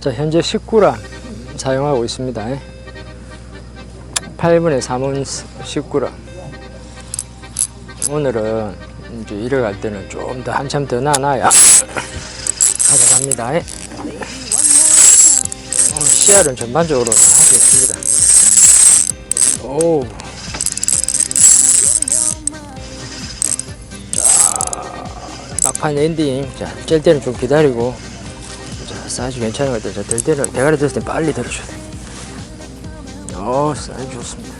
자, 현재 19랑 사용하고 있습니다. 8분의 3은 19랑. 오늘은 이제 일을 갈 때는 좀 더 한참 더 나눠야 가져갑니다. 오늘 씨알은 전반적으로 하겠습니다. 오. 자, 막판 엔딩. 자, 짤 때는 좀 기다리고. 자, 사이즈 괜찮은 것 같아요. 자, 들 때는, 대가리 들었을 때 빨리 들어줘야 돼. 어, 사이즈 좋습니다.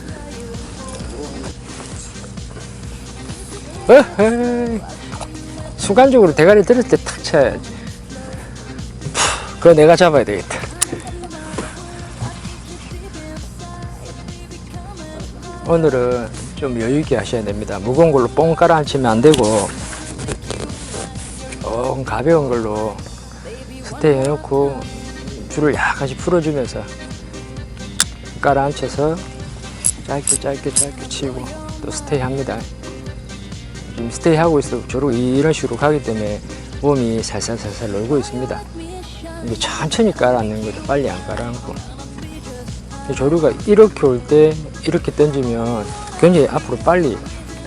순간적으로 대가리 들을 때 탁 쳐야지. 푸, 그거 내가 잡아야 되겠다. 오늘은 좀 여유있게 하셔야 됩니다. 무거운 걸로 뽕 깔아앉히면 안 되고, 좀 가벼운 걸로 스테이 해놓고 줄을 약간씩 풀어주면서 깔아앉혀서 짧게 짧게 짧게 치고 또 스테이 합니다. 지금 스테이 하고 있어 저로 이런 식으로 가기 때문에 몸이 살살살살 놀고 있습니다. 이게 천천히 깔아앉는 거죠. 빨리 안 깔아앉고. 이 조류가 이렇게 올 때 이렇게 던지면 굉장히 앞으로 빨리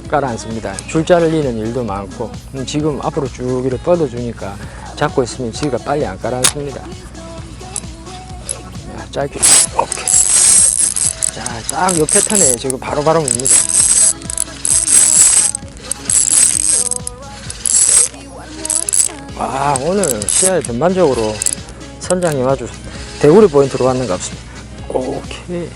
깔아앉습니다. 줄 잘리는 일도 많고 음, 지금 앞으로 쭉 이렇게 뻗어주니까 잡고 있으면 지가 빨리 안 깔아앉습니다. 자, 짧게 오케이. 자, 딱 요 패턴에 지금 바로바로 옵니다. 와 오늘 시야에 전반적으로 선장이 아주 대구리 포인트로 왔는 것 같습니다. 오케이.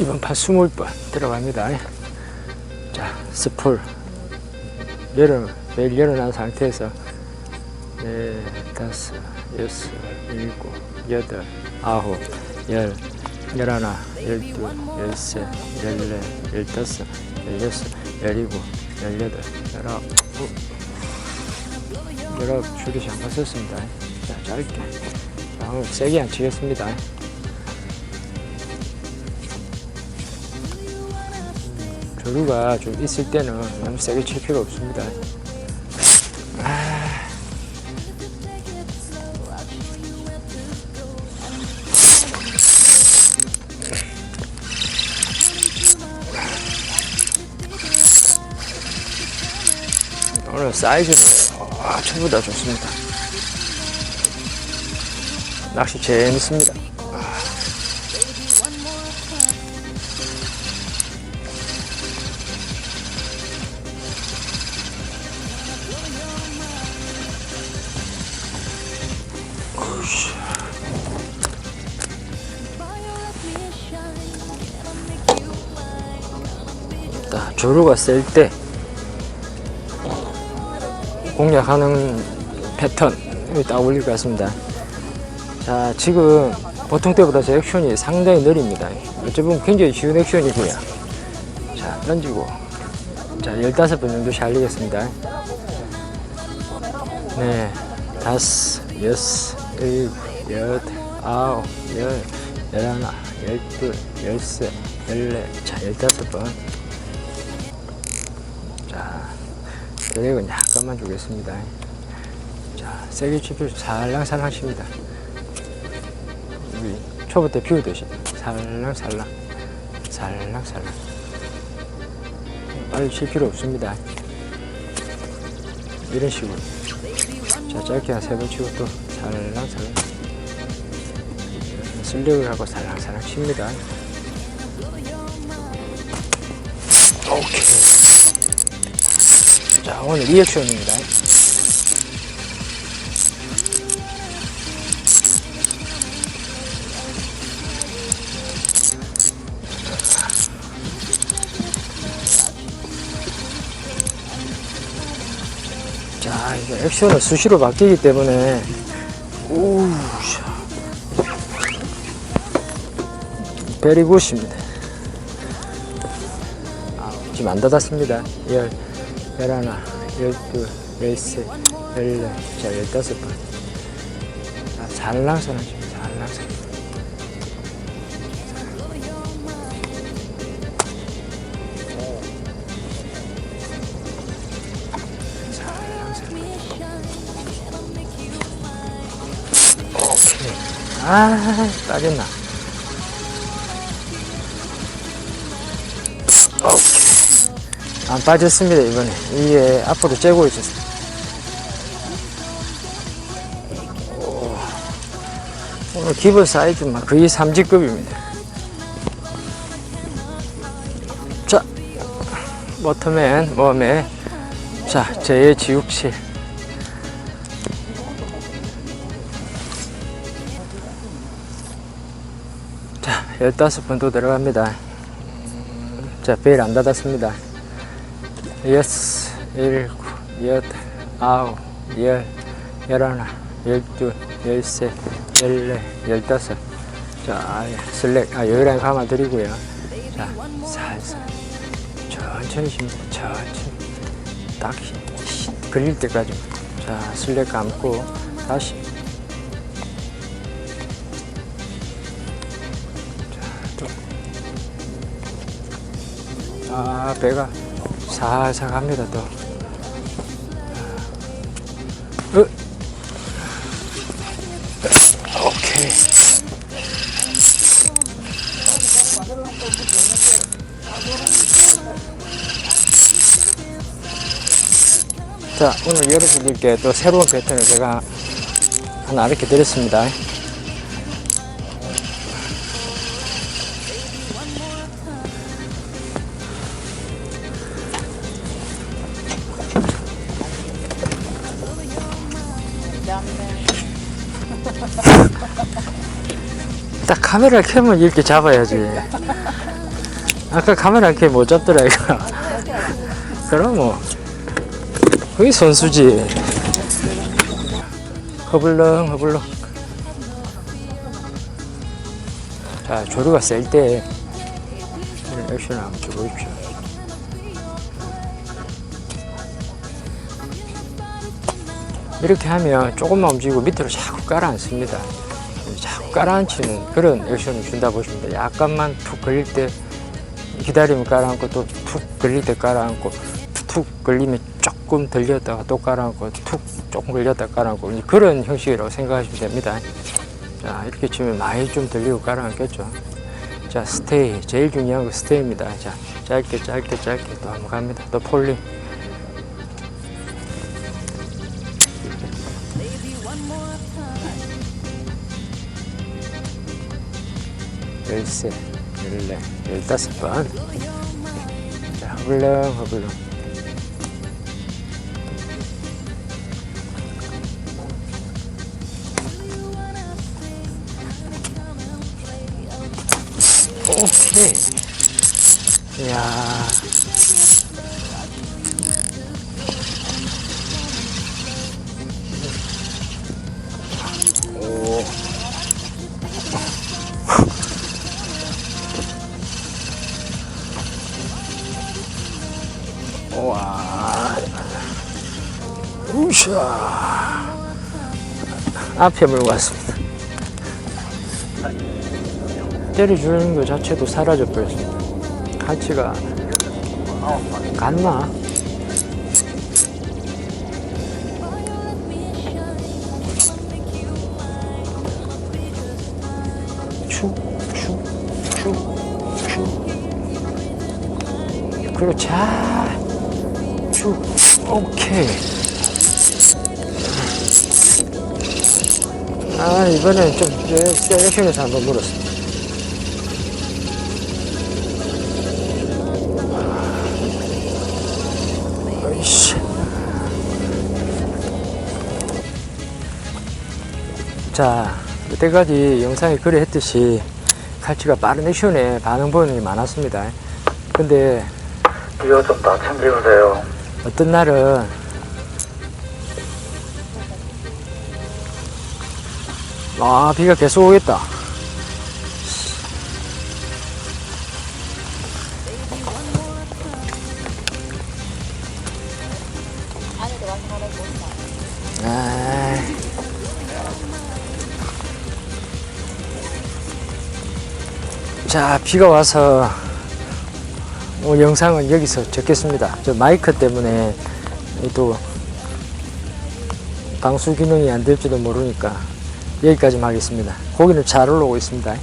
이번 판 20번 들어갑니다. 자, 스풀. 열어, 매일 열어놓은 상태에서 네, 다섯, 여섯, 일곱, 여덟, 아홉, 열, 열하나, 열둘, 열셋, 열넷, 열다섯, 열여섯, 열일곱, 열여덟, 열아홉, 어. 열아홉 줄이 잠깐 썼습니다. 자, 짧게. 자, 오늘 세게 안 치겠습니다. 조류가 좀 있을 때는 너무 세게 칠 필요 없습니다. 아. 오늘 사이즈는 와, 전부 다 좋습니다. 낚시 재밌습니다. 자, 조류가 셀 때 공략하는 패턴이 딱 올릴 것 같습니다. 자, 지금 보통 때보다 제 액션이 상당히 느립니다. 어찌 보면 굉장히 쉬운 액션이고요. 자, 던지고. 자, 15번 정도 샬리겠습니다. 네, 다섯, 여섯, 일곱, 여덟, 아홉, 열, 열하나, 열둘, 열셋, 열넷, 자, 열다섯 번. 드랙은 약간만 주겠습니다. 자, 세게 치필 살랑살랑 칩니다. 우리 초보 때 비우듯이 살랑살랑, 살랑살랑. 빨리 칠 필요 없습니다. 이런 식으로. 자, 짧게 한 세 번 치고 또 살랑살랑. 슬력을 하고 살랑살랑 칩니다. 오케이. 자, 오늘 리액션입니다. 자, 이제 액션은 수시로 바뀌기 때문에, 우 베리굿입니다. 아, 지금 안 닫았습니다. 열, 열하나, 열두, 열세, 열네, 자 열다섯 번. 자, 잘랑선 하십니다. 잘랑선. 아, 빠졌나. 안 빠졌습니다, 이번에. 이게 앞으로 째고 있었어요. 오. 오늘 기본 사이즈만 거의 3지급입니다. 자, 워터맨, 웜에. 자, 제 지육실. 자, 15번 또 들어갑니다. 자, 베일 안 닫았습니다. 여섯, 일곱, 여덟, 아홉, 열, 열하나, 열둘, 열셋, 열넷, 열다섯. 자, 슬랙, 아, 여기랑 감아 드리고요. 자, 살살. 천천히 쉽니다. 천천히. 딱 힘- 힘 걸릴 때까지. 자, 슬랙 감고, 다시. 또. 아, 배가 살살 갑니다, 또. 으. 오케이. 자, 오늘 여러분들께 또 새로운 패턴을 제가 하나 이렇게 드렸습니다. 카메라 켜면 이렇게 잡아야지. 아까 카메라 켜못 잡더라, 이거. 그럼 뭐, 그게 선수지. 허블렁, 허블렁. 자, 조류가 셀 때, 이런 액션을 한번 줘보십시오. 이렇게 하면 조금만 움직이고 밑으로 자꾸 깔아앉습니다. 깔아앉히는 그런 액션을 준다 보시면 돼요. 약간만 툭 걸릴 때 기다리면 깔아앉고 또 툭 걸릴 때 깔아앉고 툭 걸리면 조금 들렸다가 또 깔아앉고 툭 조금 걸렸다가 깔아앉고 그런 형식이라고 생각하시면 됩니다. 자 이렇게 치면 많이 좀 들리고 깔아앉겠죠. 자 스테이 제일 중요한 거 스테이입니다. 자 짧게 짧게 짧게 또 한번 갑니다. 또 폴링 열세, 열네, 열다섯 번. 자, 허블렁, 허블렁. 오케이. 이야. 앞에 물고 왔습니다. 때려주는 것 자체도 사라져 버렸습니다. 가치가 갔나? 그렇지. 아, 쭉. 오케이. 아, 이번엔 좀, 세렉션에서 한번 물었어. 아이씨. 자, 그때까지 영상에 그래 했듯이 칼치가 빠른 액션에 반응 보이는 게 많았습니다. 근데 이거 좀 낮춤 비우세요. 어떤 날은 아 비가 계속 오겠다. 아 자, 비가 와서 오늘 영상은 여기서 적겠습니다. 저 마이크 때문에 또 방수 기능이 안 될지도 모르니까 여기까지만 하겠습니다. 고기는 잘 올라오고 있습니다.